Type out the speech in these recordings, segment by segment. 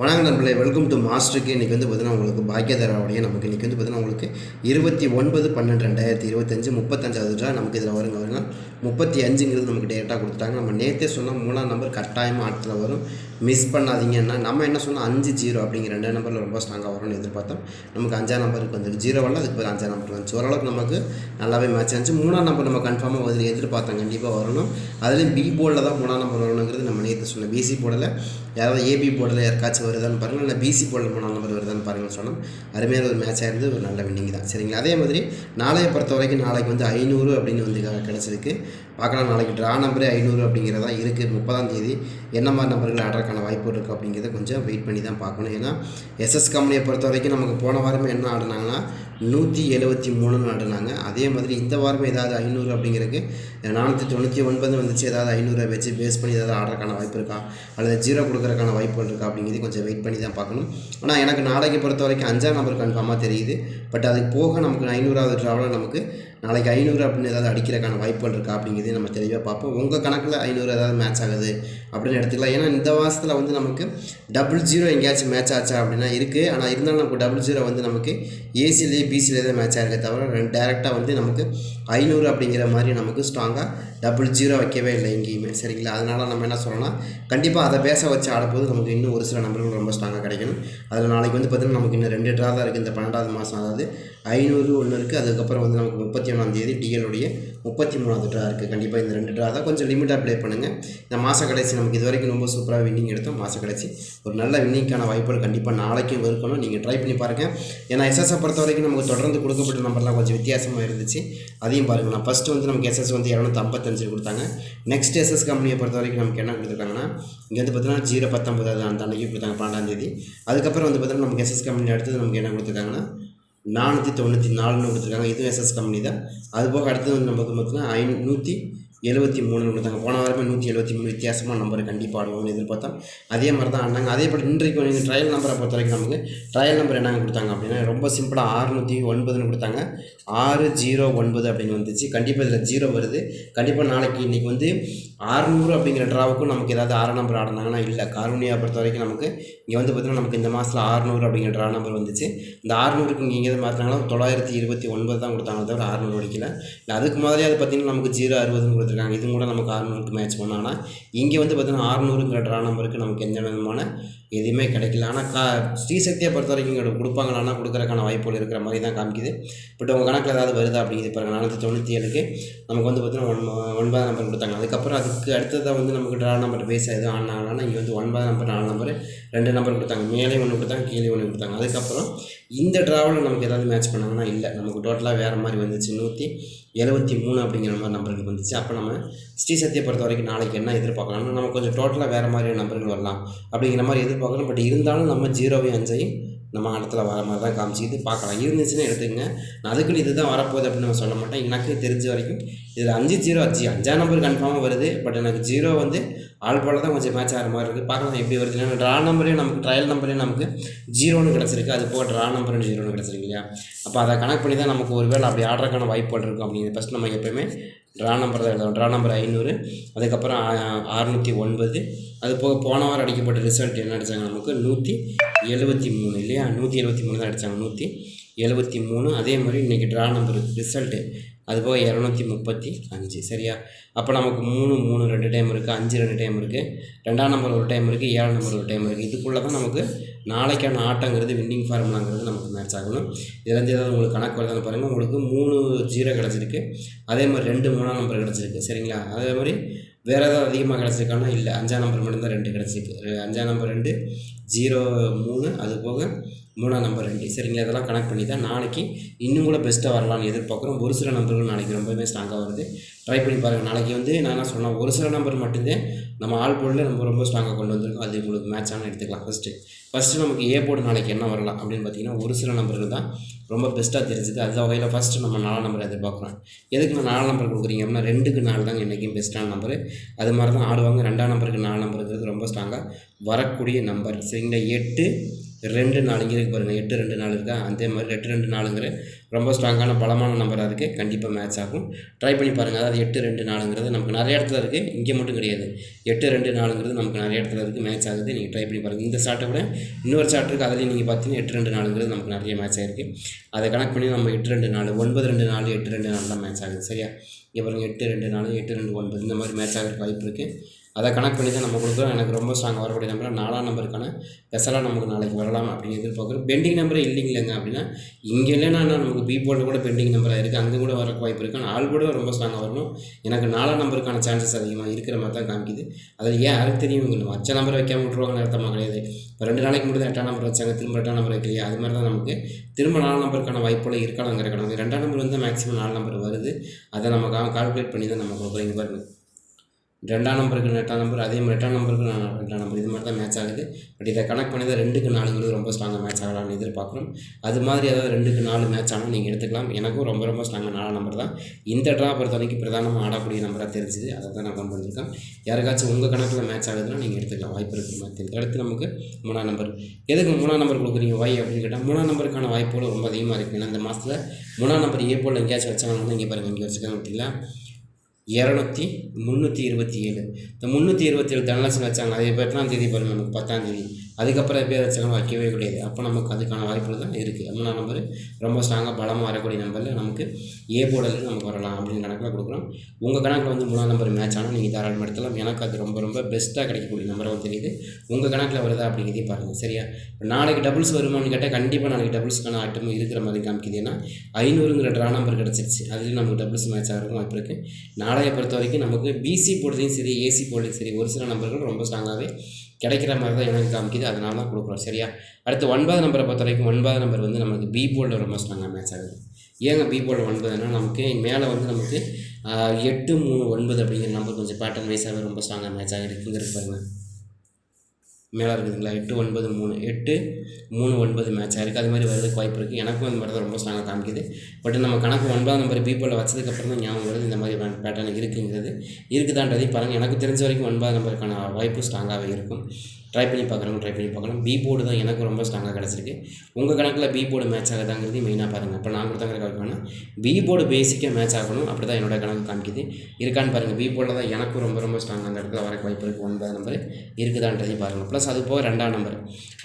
வணக்கம் நண்பர்களே welcome to மாஸ்டருக்கு இன்றைக்கி வந்து பார்த்தீங்கன்னா உங்களுக்கு பாக்கியதாராவுடைய நமக்கு இன்றைக்கி வந்து பார்த்தீங்கன்னா உங்களுக்கு இருபத்தி ஒன்பது பன்னெண்டு ரெண்டாயிரத்தி இருபத்தஞ்சு முப்பத்தஞ்சாவது ரூபா நமக்கு இதில் வருங்க வருங்க. முப்பத்தி அஞ்சுங்கிறது நமக்கு டேரெக்டாக கொடுத்துட்டாங்க. நம்ம நேற்றே சொன்னால் மூணாம் நம்பர் கட்டாயமாக ஆட்டத்தில் வரும். மிஸ் பண்ணாதீங்கன்னா நம்ம என்ன சொன்னால் அஞ்சு ஜீரோ அப்படிங்கிற ரெண்டு நம்பரில் ரொம்ப ஸ்ட்ராங்காக வரும்னு எதிர்பார்த்தோம். நமக்கு அஞ்சாம் நம்பருக்கு வந்து ஜீரோ வரல அதுக்கு பிறகு அஞ்சாம் நம்பர் வந்துச்சு. ஓரளவுக்கு நமக்கு நல்லாவே மேட்ச் ஆச்சு. மூணாம் நம்பர் நம்ம கன்ஃபார்மாக வந்து எதிர்பார்த்தோம். கண்டிப்பாக வரணும். அதுலேயும் பி போர்டில் தான் மூணாம் நம்பர் வரணுங்கிறது நம்ம நேற்று சொன்னோம் பிசி போர்டில் யாராவது ஏபி போர்டில் யாருக்காச்சும் வருதான்னு பாருங்கள் இல்லை பிசி போர்டில் மூணாம் நம்பர் வருதான்னு பாருங்கள் சொன்னோம். அருமையான ஒரு மேட்ச் ஆயிருந்து ஒரு நல்ல வின்னிங் தான். சரிங்களா? அதே மாதிரி நாளையை பொறுத்த வரைக்கும் நாளைக்கு வந்து ஐநூறு அப்படின்னு வந்து க- கிடச்சிருக்கு. பார்க்கலாம். நாளைக்கு ட்ரா நம்பரே ஐநூறு அப்படிங்கிறதா இருக்குது முப்பதாம் தேதி என்ன மாதிரி நம்பர்கள் ஆர்டருக்கான வாய்ப்பு இருக்குது அப்படிங்கிறத கொஞ்சம் வெயிட் பண்ணி தான் பார்க்கணும். ஏன்னா எஸ்எஸ் கம்பெனியை பொறுத்த வரைக்கும் நமக்கு போன வாரமே என்ன ஆடினாங்கன்னா நூற்றி எழுபத்தி மூணுன்னு ஆடினாங்க அதே மாதிரி இந்த வாரமே ஏதாவது ஐநூறு அப்படிங்கிறதுக்கு நானூற்றி தொண்ணூற்றி ஒன்பது வந்துச்சு. ஏதாவது ஐநூறை வச்சு பேஸ் பண்ணி ஏதாவது ஆடுறதுக்கான வாய்ப்பு இருக்கா? அல்லது ஜீரோ கொடுக்குறதுக்கான வாய்ப்புகள் இருக்கா அப்படிங்கிறது கொஞ்சம் வெயிட் பண்ணி தான் பார்க்கணும். ஆனால் எனக்கு நாளைக்கு பொறுத்த வரைக்கும் அஞ்சாம் நம்பர் கன்ஃபார்மாக தெரியுது. பட் அதுக்கு போக நமக்கு ஐநூறாவது ட்ராவலில் நமக்கு நாளைக்கு ஐநூறு அப்படின்னு ஏதாவது அடிக்கிறக்கான வாய்ப்புகள் இருக்கா அப்படிங்கிறது நம்ம தெளிவாக பார்ப்போம். உங்கள் கணக்கில் ஐநூறு ஏதாவது மேட்ச் ஆகுது அப்படின்னு எடுத்துக்கலாம். ஏன்னா இந்த மாதத்தில் வந்து நமக்கு டபுள் ஜீரோ எங்கேயாச்சும் மேட்ச் ஆச்சா அப்படின்னா இருக்குது ஆனால் இருந்தாலும் நமக்கு டபுள் ஜீரோ வந்து நமக்கு ஏசிலேயே பிசியில் தான் மேட்ச் ஆகிருக்கே தவிர டேரெக்டாக வந்து நமக்கு ஐநூறு அப்படிங்கிற மாதிரி நமக்கு ஸ்ட்ராங்காக டபுள் ஜீரோ வைக்கவே இல்லை எங்கேயுமே. சரிங்களா? அதனால் நம்ம என்ன சொல்லணும்னா கண்டிப்பாக அதை பேச வச்சு ஆடும்போது நமக்கு இன்னும் ஒரு சில நம்பர்கள் ரொம்ப ஸ்ட்ராங்காக கிடைக்கணும். அதில் நாளைக்கு வந்து பார்த்திங்கன்னா நமக்கு இன்னும் ரெண்டு ட்ரா தான் இருக்குது இந்த பன்னெண்டாவது மாதம் அதாவது ஐநூறு ஒன்று இருக்குது அதுக்கப்புறம் வந்து நமக்கு முப்பத்தி ஒன்றாம் தேதி டிஎலுடைய முப்பத்தி மூணாவது ட்ரா இருக்குது கண்டிப்பாக இந்த ரெண்டு ட்ரா தான் கொஞ்சம் லிமிட்டாக ப்ளே பண்ணுங்கள் இந்த மாத கடைசி நமக்கு இது வரைக்கும் ரொம்ப சூப்பராக வின்னிங் எடுத்தோம். மாத கடைசி ஒரு நல்ல வின்னிங்கான வாய்ப்புகள் கண்டிப்பாக நாளைக்கும் இருக்கணும். நீங்கள் ட்ரை பண்ணி பாருங்கள் ஏன்னா எஸ்எஸ்ஸை பொறுத்த வரைக்கும் நமக்கு தொடர்ந்து கொடுக்கப்பட்ட நம்பர்லாம் கொஞ்சம் வித்தியாசமாக இருந்துச்சு. அதையும் பாருங்கள் நான் ஃபஸ்ட்டு வந்து நமக்கு எஸ்எஸ் வந்து இரநூத்தி ஐம்பத்தஞ்சு கொடுத்தாங்க. நெக்ஸ்ட் எஸ்எஸ் கம்பெனியை பொறுத்த வரைக்கும் நமக்கு என்ன கொடுத்துருக்காங்கன்னா இங்கே வந்து பார்த்தீங்கன்னா ஜீரோ பத்தொம்பது அந்த அன்னைக்கு கொடுத்தாங்க பன்னெண்டாம் தேதி. அதுக்கப்புறம் வந்து பார்த்தீங்கன்னா நமக்கு எஸ்எஸ் கம்பெனி அடுத்தது நமக்கு என்ன கொடுத்துருக்காங்கன்னா நானூற்றி தொண்ணூற்றி நாலுன்னு கொடுத்துருக்காங்க. இதுவும் எஸ்எஸ் கம்பெனி தான். அது போக அடுத்தது வந்து நமக்கு பார்த்தீங்கன்னா ஐநூற்றி எழுபத்தி மூணுன்னு கொடுத்தாங்க. போன வாரமே நூற்றி எழுபத்தி மூணு வித்தியாசமாக நம்பர் கண்டிப்பாக ஆடுவோம்னு எதிர்பார்த்தோம். அதே மாதிரி தான் ஆடினாங்க. அதே போல் இன்றைக்கு நீங்கள் ட்ரையல் நம்பரை பொறுத்த வரைக்கும் நமக்கு ட்ரையல் நம்பர் என்னங்க கொடுத்தாங்க அப்படின்னா ரொம்ப சிம்பிளாக ஆறுநூற்றி ஒன்பதுன்னு கொடுத்தாங்க. ஆறு ஜீரோ ஒன்பது அப்படின்னு வந்துச்சு. கண்டிப்பாக இதில் ஜீரோ வருது. கண்டிப்பாக நாளைக்கு இன்றைக்கி வந்து ஆறுநூறு அப்படிங்கிற ட்ராவுக்கும் நமக்கு ஏதாவது ஆறு நம்பர் ஆடினாங்கன்னா இல்லை. கார்னியா பொறுத்த வரைக்கும் நமக்கு இங்கே வந்து பார்த்திங்கன்னா நமக்கு இந்த மாதத்தில் ஆறுநூறு அப்படிங்கிற ட்ரா நம்பர் வந்துச்சு. இந்த ஆறுநூறுக்கு இங்கே எங்கேயாவது மாற்றினாங்கன்னா தொள்ளாயிரத்தி இருபத்தி ஒன்பது தான் கொடுத்தாங்க தவிர ஆறுநூறு அடிக்கல. இல்லை அதுக்கு மாதிரியே அது பார்த்திங்கன்னா நமக்கு ஜீரோ அறுபதுன்னு கொடுத்துருக்காங்க இது கூட நமக்கு ஆறுநூறுக்கு மேட்ச் பண்ணோம் ஆனால் இங்கே வந்து பார்த்திங்கன்னா ஆறுநூறுங்கிற ட்ரா நம்பருக்கு நமக்கு எந்த விதமான எதுவுமே கிடைக்கல. ஆனால் கா ஸ்ரீசக்தியை பொறுத்த வரைக்கும் இங்கே கொடுப்பாங்களான்னா கொடுக்குறக்கான வாய்ப்புகள் இருக்கிற மாதிரி தான் காமிக்குது. பட் உங்கள் கணக்கில் ஏதாவது வருதா அப்படிங்கிறது பாருங்கள் நானூற்றி தொண்ணூற்றி ஏழுக்கு நமக்கு வந்து பார்த்திங்கன்னா ஒன் ஒன்பதாம் நம்பர் கொடுத்தாங்க. அதுக்கப்புறம் அதுக்கு அடுத்ததாக வந்து நமக்கு ட்ரா நம்பர் பேச எதுவும் ஆனாங்கன்னா இங்கே வந்து ஒன்பதாம் நம்பர் நாலு நம்பர் ரெண்டு நம்பர் கொடுத்தாங்க. மேலே ஒன்று கொடுத்தாங்க கீழே ஒன்று கொடுத்தாங்க. அதுக்கப்புறம் இந்த ட்ராவலில் நமக்கு ஏதாவது மேட்ச் பண்ணாங்கன்னா இல்லை. நமக்கு டோட்டலாக வேறு மாதிரி வந்துச்சு நூற்றி எழுபத்தி மூணு அப்படிங்கிற மாதிரி நம்பருக்கு வந்துச்சு. அப்போ நம்ம ஸ்ரீ சத்தியை பொறுத்த வரைக்கும் நாளைக்கு என்ன எதிர்பார்க்கலாம்னா நம்ம கொஞ்சம் டோட்டலாக வேறு மாதிரியான நம்பர்கள் வரலாம் அப்படிங்கிற மாதிரி எதிர்பார்க்கலாம். பட் இருந்தாலும் நம்ம ஜீரோவையும் அஞ்சையும் நம்ம இடத்துல வர மாதிரி தான் காமிச்சிக்கிது பார்க்கலாம். இருந்துச்சுன்னா எடுத்துக்கங்க. நான் அதுக்குன்னு இது தான் வரப்போகுது அப்படின்னு நான் சொல்ல மாட்டேன் எனக்கு தெரிஞ்ச வரைக்கும் இதில் அஞ்சு ஜீரோ அஞ்சு அஞ்சாம் நம்பர் கன்ஃபார்மாக வருது. பட் எனக்கு ஜீரோ வந்து ஆள் போல தான் கொஞ்சம் மேட்ச் ஆகிற மாதிரி இருக்குது பார்க்கலாம் எப்படி வருது ஏன்னா ட்ரா நம்பரே நமக்கு ட்ரையல் நம்பரையும் நமக்கு ஜீரோன்னு கிடச்சிருக்கு. அது போக ட்ரா நம்பரும் ஜீரோன்னு கிடச்சிருக்கு இல்லையா? அப்போ அதை கணக்கு பண்ணி தான் நமக்கு ஒரு வேளை அப்படி ஆடுறதுக்கான வாய்ப்புகள் இருக்கும் அப்படிங்கிறது ஃபஸ்ட் நம்ம எப்போயுமே ட்ரா நம்பர் தான் எழுதணும் ட்ரா நம்பர் ஐநூறு அதுக்கப்புறம் அறுநூற்றி ஒன்பது. அது போக போன வாரம் அடிக்கப்பட்ட ரிசல்ட் என்ன அடித்தாங்க நமக்கு? நூற்றி எழுபத்தி மூணு இல்லையா? நூற்றி எழுபத்தி மூணு தான் அடித்தாங்க நூற்றி எழுபத்தி மூணு அதே மாதிரி இன்றைக்கி ட்ரா நம்பர் ரிசல்ட்டு அது போக இரநூத்தி முப்பத்தி அஞ்சு சரியா? அப்போ நமக்கு மூணு மூணு ரெண்டு டைம் இருக்குது அஞ்சு ரெண்டு டைம் இருக்குது ரெண்டாம் நம்பர் ஒரு டைம் இருக்குது ஏழாம் நம்பர் ஒரு டைம் இருக்குது இதுக்குள்ளே தான் நமக்கு நாளைக்கான ஆட்டங்கிறது வின்னிங் ஃபார்முலாங்கிறது நமக்கு மேட்ச் ஆகணும். இதுலேருந்து ஏதாவது உங்களுக்கு கணக்கு வருதுன்னு பாருங்கள் உங்களுக்கு மூணு ஜீரோ கிடச்சிருக்கு. அதே மாதிரி ரெண்டு மூணாம் நம்பர் கிடச்சிருக்கு சரிங்களா? அதே மாதிரி வேறு ஏதாவது அதிகமாக கிடச்சிருக்கானா இல்லை. அஞ்சாம் நம்பர் மட்டும்தான் ரெண்டு கிடச்சிருக்கு அஞ்சாம் நம்பர் ரெண்டு ஜீரோ மூணு அது போக மூணாம் நம்பர் ரெண்டு. சரிங்களா? இதெல்லாம் கனெக்ட் பண்ணி தான் நாளைக்கு இன்னும் கூட பெஸ்ட்டாக வரலாம்னு எதிர்பார்க்குறோம். ஒரு சில நம்பர்கள் நாளைக்கு ரொம்பவே ஸ்ட்ராங்காக வருது. ட்ரை பண்ணி பாருங்கள் நாளைக்கு வந்து நான் என்ன சொன்னேன் ஒரு சில நம்பர் மட்டும்தான் நம்ம ஆல் போர்டில் நம்ம ரொம்ப ஸ்ட்ராங்காக கொண்டு வந்திருக்கோம். அது உங்களுக்கு மேட்சான எடுத்துக்கலாம். ஃபஸ்ட்டு ஃபஸ்ட்டு நமக்கு ஏ போர்டு நாளைக்கு என்ன வரலாம் அப்படின்னு பார்த்தீங்கன்னா ஒரு சில நம்பர்கள் தான் ரொம்ப பெஸ்ட்டாக தெரிஞ்சுது. அந்த வகையில் ஃபஸ்ட்டு நம்ம நாலாம் நம்பர் எதிர்பார்க்குறோம். எதுக்கு நான் நாலாம் நம்பர் கொடுக்குறீங்க அப்படின்னா ரெண்டுக்கு நாலு தாங்க என்றைக்கும் பெஸ்ட்டான நம்பர் அது மாதிரி தான் ஆடுவாங்க. ரெண்டாம் நம்பருக்கு நாலு நம்பருங்கிறது ரொம்ப ஸ்ட்ராங்காக வரக்கூடிய நம்பர் சரிங்களா எட்டு ரெண்டு நாலு இருக்குது பாருங்கள் எட்டு ரெண்டு நாலு இருக்கா? அதே மாதிரி எட்டு ரெண்டு நாலுங்கிற ரொம்ப ஸ்ட்ராங்கான பலமான நம்பராக இருக்குது கண்டிப்பாக மேட்ச் ஆகும். ட்ரை பண்ணி பாருங்கள் அதாவது எட்டு ரெண்டு நாலுங்கிறது நமக்கு நிறைய இடத்துல இருக்குது இங்கே மட்டும் கிடையாது. எட்டு ரெண்டு நாலுங்கிறது நமக்கு நிறைய இடத்துல இருக்குது மேட்ச் ஆகுது. நீங்கள் ட்ரை பண்ணி பாருங்கள் இந்த சார்ட்டை விட இன்னொரு சார்ட் இருக்குது அதுலேயும் நீங்கள் பார்த்தீங்கன்னா எட்டு ரெண்டு நாலுங்கிறது நமக்கு நிறைய மேட்ச் ஆகிருக்கு அதை கணக்கு பண்ணி நம்ம எட்டு ரெண்டு நாலு ஒன்பது ரெண்டு நாலு எட்டு ரெண்டு நாலு தான் மேட்ச் ஆகுது. சரியா? இங்கே பாருங்கள் எட்டு ரெண்டு நாலு எட்டு ரெண்டு ஒன்பது இந்த மாதிரி மேட்ச் ஆகிறதுக்கு வாய்ப்பு இருக்குது அதை கணக்கு பண்ணி தான் நம்ம கொடுக்குறோம். எனக்கு ரொம்ப ஸ்ட்ராங் வரக்கூடிய நம்பர் நாலாம் நம்பருக்கான ஸ்பெஷலாக நமக்கு நாளைக்கு வரலாம் அப்படின்னு எதிர்பார்க்குறோம். பெண்டிங் நம்பரே இல்லைங்களேங்க அப்படின்னா இங்கே இல்லைன்னா நமக்கு பி கூட பெண்டிங் நம்பராக இருக்குது அங்கே கூட வர வாய்ப்பு இருக்குது ஆனால் ஆள் கூட ரொம்ப ஸ்ட்ராங்காக வரணும். எனக்கு நாலாம் நம்பருக்கான சான்சஸ் அதிகமாக இருக்கிற மாதிரி தான் காமிக்குது. அதில் ஏன் யாருக்கு தெரியும்? இவங்க வச்ச நம்பர் வைக்காம விட்ருவாங்கன்னு அர்த்தமாக கிடையாது. இப்போ ரெண்டு நாளைக்கு மட்டும் தான் எட்டாம் நம்பர் வச்சாங்க. திரும்ப எட்டாம் நம்பர் வைக்கலையா. அது மாதிரி தான் நமக்கு திரும்ப நாலு நம்பருக்கான வாய்ப்புகள் இருக்கலாங்கிற கணக்கு ரெண்டாம் நம்பர் வந்து மேக்ஸிமம் நாலு நம்பர் வருது. அதை நம்ம கால்குலேட் பண்ணி தான் நம்ம கொடுக்குறோம். இங்கே பாருங்கள் ரெண்டாம் நம்பருக்கு எட்டாம் நம்பர் அதே மாதிரி எட்டாம் நம்பருக்கு நான் ரெண்டாம் நம்பர். இது மாதிரி தான் மேட்ச் ஆகுது. பட் இதை கனெக்ட் பண்ணி தான் ரெண்டுக்கு நாலுங்கிறது ரொம்ப ஸ்ட்ராங்காக மேட்ச் ஆகலாம்னு எதிர்பார்க்குறோம். அது மாதிரி ஏதாவது ரெண்டுக்கு நாலு மேட்ச் ஆனால் நீங்கள் எடுத்துக்கலாம். எனக்கும் ரொம்ப ரொம்ப ஸ்ட்ராங்காக நாலாம் நம்பர் தான். இந்த ட்ரா பொறுத்த வரைக்கும் பிரதானமாக ஆடக்கூடிய நம்பராக தெரிஞ்சுது. அதை தான் நான் கொண்டு பண்ணியிருக்கேன் யாருக்காச்சும் உங்கள் கணக்கில் மேட்ச் ஆகுதுன்னா நீங்கள் எடுத்துக்கலாம். வாய்ப்பு இருக்கிற மாதிரி தெரியுது. அடுத்து நமக்கு மூணாம் நம்பர் எதுக்கு மூணாம் நம்பர் கொடுக்குறீங்க? வாய் அப்படின்னு கேட்டால் மூணாம் நம்பருக்கான வாய்ப்புகள் ரொம்ப அதிகமாக இருக்குது ஏன்னா இந்த மாதத்தில் மூணாம் நம்பர் ஏ போல் எங்கேயாச்சும் வச்சாங்கன்னா இங்கே பாருங்கள் இங்கே வச்சுருக்காங்க அப்படின்னா இரநூத்தி முந்நூற்றி இருபத்தி ஏழு. இந்த முந்நூற்றி இருபத்தி ஏழு தனலட்சம் வச்சாங்க. அது இப்போ எத்தனாம் தேதி பாருங்க நமக்கு பத்தாம் தேதி. அதுக்கப்புறம் பேர் வச்சாங்கன்னா வைக்கவே கிடையாது. அப்போ நமக்கு அதுக்கான வாய்ப்புகள் தான் இருக்குது மூணாம் நம்பர் ரொம்ப ஸ்ட்ராங்காக பலமாக வரக்கூடிய நம்பரில் நமக்கு ஏ போர்டில் நமக்கு வரலாம் அப்படின்னு கணக்கில் கொடுக்குறோம். உங்கள் கணக்கில் வந்து மூணாம் நம்பர் மேட்ச் ஆனால் நீங்கள் தாராளமாக எடுத்தலாம் எனக்கு அது ரொம்ப ரொம்ப பெஸ்ட்டாக கிடைக்கக்கூடிய நம்பரும் தெரியுது. உங்கள் கணக்கில் வருதா அப்படிங்கிறதையும் பாருங்கள் சரியா? இப்போ நாளைக்கு டபுள்ஸ் வருமானு கேட்டால் கண்டிப்பாக நாளைக்கு டபுள்ஸ்க்கான ஆட்டம் இருக்கிற மாதிரி காமிக்குது. ஏன்னா ஐநூறுங்கிற ட்ரா நம்பர் கிடச்சிருச்சு. அதுலேயும் நமக்கு டபுள்ஸ் மேட்ச் ஆகிறதுக்கும் வாய்ப்பு இருக்குது நாளைய பொறுத்த வரைக்கும் நமக்கு பிசி போடுறதையும் சரி ஏசி போடுறதையும் சரி ஒரு சில நம்பர்கள் ரொம்ப ஸ்ட்ராங்காகவே கிடைக்கிற மாதிரி தான் எனக்கு காமிக்குது. அதனால தான் கொடுக்குறோம். சரியா? அடுத்து ஒன்பது நம்பரை பொறுத்த வரைக்கும் ஒன்பது நம்பர் வந்து நமக்கு பி போல்டு ரொம்ப ஸ்ட்ராங்காக மேட்ச் ஆகுது. ஏங்க பி போல்டு ஒன்பதுன்னா நமக்கு மேலே வந்து நமக்கு எட்டு மூணு ஒன்பது அப்படிங்கிற நம்பர் கொஞ்சம் பேட்டர்ன் வைஸாகவே ரொம்ப ஸ்ட்ராங்காக மேட்ச் ஆகிருக்குங்கிறது பாருங்கள் மேலே இருக்குதுங்களா? எட்டு ஒன்பது மூணு. எட்டு மூணு ஒன்பது மேட்ச் ஆயிருக்கு அது மாதிரி வரதுக்கு வாய்ப்பு இருக்குது எனக்கும் அந்த மாதிரி தான் ரொம்ப ஸ்ட்ராங்காக காமிக்குது. பட் நம்ம கணக்கு ஒன்பதாம் நம்பர் பீப்பிளில் வச்சதுக்கப்புறம் தான் ஞாபகம் வருது இந்த மாதிரி பேட்டர்ன் இருக்குங்கிறது. இருக்குதான்றதையும் பாருங்கள் எனக்கு தெரிஞ்ச வரைக்கும் ஒன்பதாம் நம்பருக்கான வாய்ப்பு ஸ்ட்ராங்காகவே இருக்கும். ட்ரை பண்ணி பார்க்குறவங்க ட்ரை பண்ணி பார்க்கணும் பி போர்டு தான் எனக்கு ரொம்ப ஸ்ட்ராங்காக கிடச்சிருக்கு. உங்கள் கணக்கில் பி போர்டு மேட்ச் ஆகுதாங்கிறது மெயினாக பாருங்கள் இப்போ நான் கொடுத்தாங்கிற கணக்கு வேணால் பி போர்டு பேசிக்காக மேட்ச் ஆகணும். அப்படி தான் என்னோட கணக்கு காமிக்குது. இருக்கான்னு பாருங்கள் பி போர்டில் தான் எனக்கும் ரொம்ப ரொம்ப ஸ்ட்ராங் அந்த இடத்துல வரக்கு வாய்ப்பு இருக்குது ஒன்பது நம்பர் இருக்குதான்றதையும் பாருங்கள் ப்ளஸ் அது போக ரெண்டாம் நம்பர்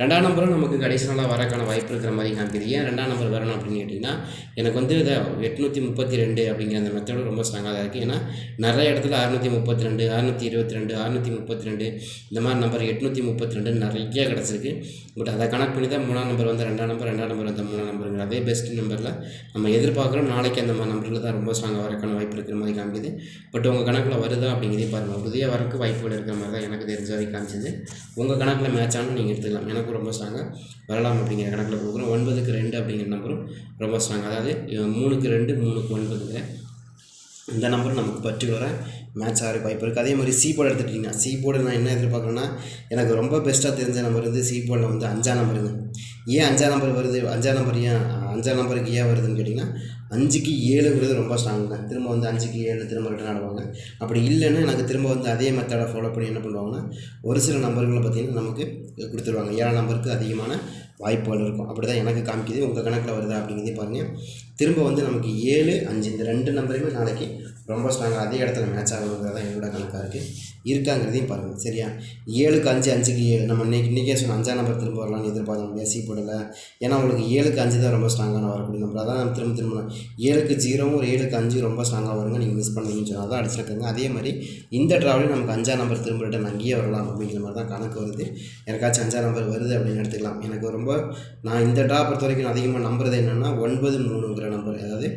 ரெண்டாம் நம்பரும் நமக்கு அடிஷ்னலாக வரக்கான வாய்ப்பு இருக்கிற மாதிரி காமிக்குது. ஏன் ரெண்டாம் நம்பர் வரணும் அப்படின்னு கேட்டிங்கன்னா எனக்கு வந்து இதை எட்நூற்றி முப்பத்தி ரெண்டு அப்படிங்கிற அந்த மெத்தடு ரொம்ப ஸ்ட்ராங்காக தான் இருக்குது ஏன்னா நிறைய இடத்துல அறுநூற்றி முப்பத்தி ரெண்டு அறுநூற்றி இருபத்தி ரெண்டு அறுநூற்றி முப்பத்தி ரெண்டு இந்த மாதிரி நம்பர் எட்நூற்றி முப்பத்தி முப்பத்தி ரெண்டு நிறைய கிடச்சிருக்கு. பட் அதை கணக்கு பண்ணி தான் மூணாம் நம்பர் வந்து ரெண்டாம் நம்பர் ரெண்டாம் நம்பர் வந்து மூணாம் நம்பருங்கிற அதே பெஸ்ட் நம்பரில் நம்ம எதிர்பார்க்குறோம் நாளைக்கு அந்த மாதிரி நம்பரில் தான் ரொம்ப ஸ்ட்ராங்காக வரக்கான வாய்ப்பு இருக்கிற மாதிரி காமிக்குது. பட் உங்கள் கணக்கில் வருதா அப்படிங்கிறதே பாருங்கள் உறுதியாக வரக்கு வாய்ப்புகள் இருக்கிற மாதிரி தான் எனக்கு தெரிஞ்ச வரைக்கும் காமிச்சது. உங்கள் கணக்கில் மேட்ச் ஆனால் நீங்கள் எடுத்துக்கலாம். எனக்கும் ரொம்ப ஸ்ட்ராங்காக வரலாம் அப்படிங்கிற கணக்கில் கொடுக்குறோம். ஒன்பதுக்கு ரெண்டு அப்படிங்கிற நம்பரும் ரொம்ப ஸ்ட்ராங் அதாவது மூணுக்கு ரெண்டு மூணுக்கு ஒன்பதுங்கிற இந்த நம்பர் நமக்கு பர்டிகுலராக மேட்ச் ஆகிற வாய்ப்பு இருக்குது அதே மாதிரி சி போர்டு எடுத்துக்கிட்டிங்கன்னா சி போர்டு நான் என்ன எதிர்பார்க்குறேன்னா எனக்கு ரொம்ப பெஸ்ட்டாக தெரிஞ்ச நம்பர் வந்து சி போர்டில் வந்து அஞ்சாம் நம்பருங்க ஏன் அஞ்சாம் நம்பர் வருது? அஞ்சாம் நம்பர் ஏன் அஞ்சாம் நம்பருக்கு ஏன் வருதுன்னு கேட்டிங்கன்னா அஞ்சுக்கு ஏழுங்கிறது ரொம்ப ஸ்ட்ராங்குங்க திரும்ப வந்து அஞ்சுக்கு ஏழு திரும்ப ரிட்டர்ன் ஆடுவாங்க. அப்படி இல்லைன்னா எனக்கு திரும்ப வந்து அதே மெத்தடை ஃபாலோ பண்ணி என்ன பண்ணுவாங்கன்னா ஒரு சில நம்பர்களை பார்த்திங்கன்னா நமக்கு கொடுத்துருவாங்க. ஏழாம் நம்பருக்கு அதிகமான வாய்ப்புகள் இருக்கும். அப்படி தான் எனக்கு காமிக்குது. உங்கள் கணக்கில் வருதா அப்படிங்கிறதே பாருங்கள் திரும்ப வந்து நமக்கு ஏழு அஞ்சு இந்த ரெண்டு நம்பரையுமே நாளைக்கு ரொம்ப ஸ்ட்ராங்காக அதே இடத்துல மேட்ச் ஆகுங்கிறது தான் என்னோட கணக்காக இருக்குது இருக்காங்கிறதையும் பாருங்கள் சரியா? ஏழுக்கு அஞ்சு அஞ்சுக்கு ஏழு நம்ம இன்னைக்கு இன்றைக்கே சொன்ன அஞ்சாம் நம்பர் திரும்ப வரலாம்னு எதிர்பார்க்க முடியாது சி ஏன்னா உங்களுக்கு ஏழுக்கு அஞ்சு தான் ரொம்ப ஸ்ட்ராங்கான வரக்கூடிய நம்பர் அதான் நம்ம திரும்ப திரும்ப ஏழுக்கு ஜீரோவும் ஒரு ஏழுக்கு அஞ்சு ரொம்ப ஸ்ட்ராங்காக வருங்க நீங்கள் மிஸ் பண்ணீங்கன்னு சொன்னால் அதான் அடிச்சிருக்காங்க அதே மாதிரி இந்த ட்ராவலையும் நமக்கு அஞ்சாம் நம்பர் திரும்ப ரிட்டன் அங்கேயே வரலாம் அப்படிங்கிற மாதிரி தான் கணக்கு வருது. எனக்காச்சும் அஞ்சாம் நம்பர் வருது அப்படின்னு எடுத்துக்கலாம். எனக்கு ரொம்ப நான் இந்த ட்ரா பொறுத்த வரைக்கும் அதிகமாக நம்புறது என்னென்னா ஒன்பது மூணுங்கிற நம்பர் அதாவது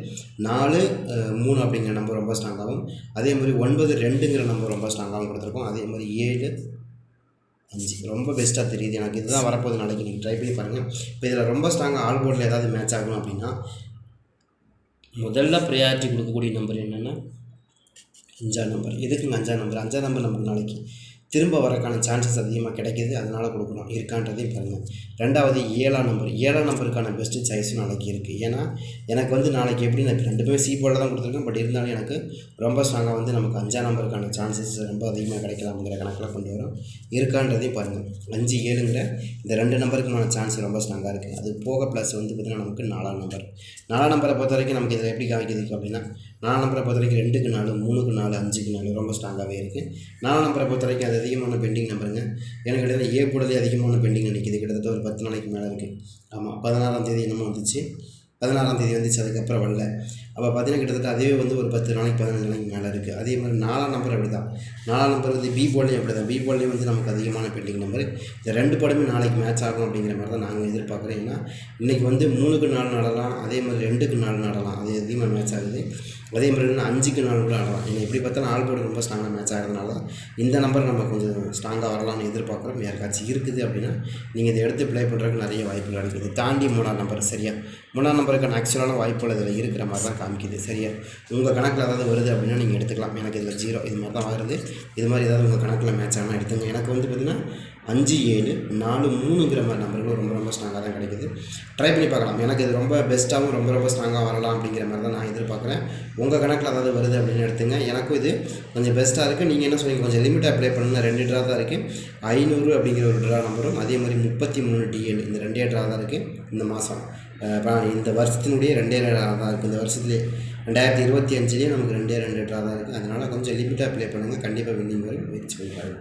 நாலு மூணு அப்படிங்கிற நம்பர் ரொம்ப ஸ்ட்ராங்காகவும் அதே மாதிரி ஒன்பது ரெண்டுங்கிற நம்பர் ரொம்ப ஸ்ட்ராங்காகவும் கொடுத்துருக்கோம். அதே மாதிரி ஏழு அஞ்சு. ரொம்ப பெஸ்ட்டாக தெரியுது. எனக்கு இதுதான் வரப்போகுது நாளைக்கு. நீங்கள் ட்ரை பண்ணி பாருங்கள் இப்போ இதில் ரொம்ப ஸ்ட்ராங்காக ஆல் போர்டில் ஏதாவது மேட்ச் ஆகணும் அப்படின்னா முதல்ல ப்ரையாரிட்டி கொடுக்கக்கூடிய நம்பர் என்னென்னா அஞ்சாம் நம்பர் எதுக்குங்க அஞ்சாம் நம்பர் அஞ்சாம் நம்பர் நமக்கு நாளைக்கு திரும்ப வரக்கான சான்சஸ் அதிகமாக கிடைக்கிது. அதனால் கொடுக்கணும். இருக்கான்றதையும் பாருங்கள் ரெண்டாவது ஏழாம் நம்பர் ஏழாம் நம்பருக்கான பெஸ்ட்டு சாய்ஸும் நாளைக்கு இருக்குது ஏன்னா எனக்கு வந்து நாளைக்கு எப்படி நான் ரெண்டுமே சி போர்டில் தான் கொடுத்துருக்கேன். பட் இருந்தாலும் எனக்கு ரொம்ப ஸ்ட்ராங்காக வந்து நமக்கு அஞ்சாம் நம்பருக்கான சான்சஸ் ரொம்ப அதிகமாக கிடைக்கலாம்ங்கிற கணக்கில் கொண்டு வரும். இருக்கான்றதையும் பாருங்கள் அஞ்சு ஏழுங்கிற இந்த ரெண்டு நம்பருக்குமான சான்ஸ் ரொம்ப ஸ்ட்ராங்காக இருக்குது அது போக ப்ளஸ் வந்து பார்த்திங்கன்னா நமக்கு நாலாம் நம்பர் நாலாம் நம்பரை பொறுத்த வரைக்கும் நமக்கு இதில் எப்படி காமிக்குது அப்படின்னா நாலாம் நம்பரை பொறுத்த வரைக்கும் ரெண்டுக்கு நாலு மூணுக்கு நாலு அஞ்சுக்கு நாலு ரொம்ப ஸ்ட்ராங்காகவே இருக்குது நாலாம் நம்பரை பொறுத்த வரைக்கும் அது அதிகமான பெண்டிங் நம்பருங்க எனக்கு கிட்டத்தட்ட ஏ கூடலே அதிகமான பெண்டிங் நிற்கிது கிட்டத்தட்ட ஒரு பத்து நாளைக்கு மேலே இருக்குது ஆமாம் பதினாறாம் தேதி என்னமோ வந்துச்சு. பதினாறாம் தேதி வந்துச்சு. அதுக்கப்புறம் வரல. அப்போ பார்த்தீங்கன்னா கிட்டத்தட்ட அதுவே வந்து ஒரு பத்து நாளைக்கு பதினஞ்சு நாளைக்கு மேலே இருக்குது அதே மாதிரி நாலாம் நம்பர் அப்படி தான் நாலாம் நம்பர் வந்து பி போல்லையும் அப்படி தான் பி போல்லையும் வந்து நமக்கு அதிகமான பெண்டிங் நம்பர் இந்த ரெண்டு படமே நாளைக்கு மேட்ச் ஆகும் அப்படிங்கிற மாதிரி தான் நாங்கள் எதிர்பார்க்குறோம். ஏன்னா இன்றைக்கி வந்து மூணுக்கு நாலு நடலாம் அதே மாதிரி ரெண்டுக்கு நாலு நடலாம். அது அதிகமாக மேட்ச் ஆகுது. அதே மாதிரி இன்னும் அஞ்சுக்கு நாலு கூட ஆடலாம். ஏன்னா எப்படி பார்த்தாலும் ஆல் போர்டு ரொம்ப ஸ்ட்ராங்காக மேட்ச் ஆகிறதுனால தான் இந்த நம்பர் நம்ம கொஞ்சம் ஸ்ட்ராங்காக வரலாம்னு எதிர்பார்க்குறோம். யாருக்காச்சும் இருக்குது அப்படின்னா நீங்கள் இதை எடுத்து ப்ளே பண்ணுறதுக்கு நிறைய வாய்ப்புகள் கிடைக்குது தாண்டி மூணாம் நம்பர் சரியா? மூணாம் நம்பருக்கான ஆக்சுவலான வாய்ப்புகள் இதில் இருக்கிற மாதிரி தான் காமிக்குது. சரியா? உங்கள் கணக்கில் ஏதாவது வருது அப்படின்னா நீங்கள் எடுத்துக்கலாம். எனக்கு இதில் ஜீரோ இது மாதிரி தான் வருது. இது மாதிரி ஏதாவது உங்கள் கணக்கில் மேட்ச் ஆனால் எடுத்துங்க. எனக்கு வந்து பார்த்திங்கன்னா அஞ்சு ஏழு நாலு மூணுங்கிற மாதிரி நம்பர்களும் ரொம்ப ரொம்ப ஸ்ட்ராங்காக தான் கிடைக்குது. ட்ரை பண்ணி பார்க்கலாம். எனக்கு இது ரொம்ப பெஸ்ட்டாகவும் ரொம்ப ரொம்ப ஸ்ட்ராங்காக வரலாம் அப்படிங்கிற மாதிரி தான் நான் எதிர்பார்க்குறேன். உங்கள் கணக்கில் ஏதாவது வருது அப்படின்னு எடுத்துங்க. எனக்கும் இது கொஞ்சம் பெஸ்ட்டாக இருக்குது நீங்கள் என்ன சொன்னீங்க? கொஞ்சம் லிமிட்டாக அப்ளை பண்ணுங்கள் ரெண்டு ட்ரா தான் இருக்குது ஐநூறு அப்படிங்கிற ஒரு ட்ரா நம்பரும் அதே மாதிரி முப்பத்தி மூணு டிஎல் இந்த ரெண்டே ட்ரா தான் இருக்குது இந்த மாதம் இந்த வருஷத்தினுடைய ரெண்டே ட்ரா தான் இருக்குது இந்த வருஷத்துலேயே ரெண்டாயிரத்தி இருபத்தி அஞ்சுலேயே நமக்கு ரெண்டே ரெண்டு ட்ரா தான் இருக்குது அதனால் கொஞ்சம் லிமிட்டாக ப்ளே பண்ணுங்கள் கண்டிப்பாக வின்னிங் வரும் முயற்சி பண்ணுறாங்க